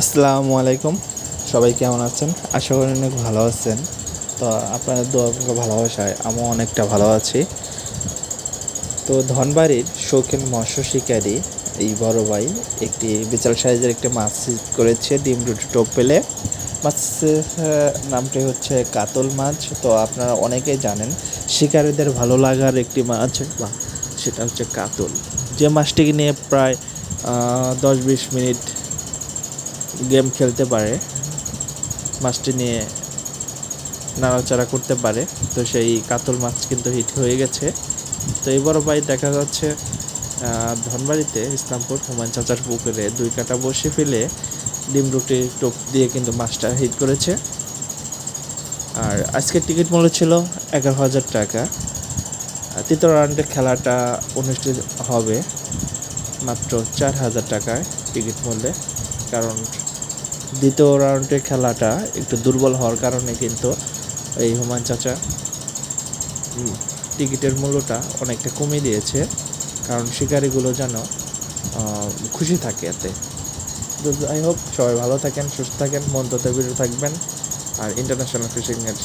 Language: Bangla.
আসসালামু আলাইকুম। সবাই কেমন আছেন? আশা করি অনেক ভালো আছেন। তো আপনাদের দোয়া ভালোবাসায় আমিও অনেকটা ভালো আছি। তো ধনবাড়ির শৌখিন মৎস্য শিকারী এই বড় ভাই একটি বিশাল সাইজের একটি মাছ করেছে, ডিম দুটো টোপ পেলে। মাছের নামটি হচ্ছে কাতল মাছ। তো আপনারা অনেকেই জানেন, শিকারীদের ভালো লাগার একটি মাছ বা সেটা হচ্ছে কাতল। যে মাছটিকে নিয়ে প্রায় দশ বিশ মিনিট গেম খেলতে পারে মাছটি নিয়ে নাড়াচাড়া করতে পারে, তো সেই কাতল মাছ কিন্তু হিট হয়ে গেছে। তো বড় ভাই দেখা যাচ্ছে ধনবাড়িতে ইসলামপুর হুমায়ুন চাচার পুকুরে দুই কাটা বসে ফেলে ডিম রুটি টোপ দিয়ে কিন্তু মাছটা হিট করেছে। আর আজকের টিকিট মূল্য ছিল এগারো হাজার টাকা। তৃতীয় রাউন্ডের খেলাটা অনুষ্ঠিত হবে মাত্র চার হাজার টাকায় টিকিট মূল্যে, কারণ দ্বিতীয় রাউন্ডের খেলাটা একটু দুর্বল হওয়ার কারণে কিন্তু এই হুমান চাচা টিকিটের মূল্যটা অনেকটা কমিয়ে দিয়েছে কারণ শিকারিগুলো যেন খুশি থাকে এতে। তো যাই হোক সবাই ভালো থাকেন সুস্থ থাকেন মন তথা থাকবেন আর ইন্টারন্যাশনাল ফিশিংয়ের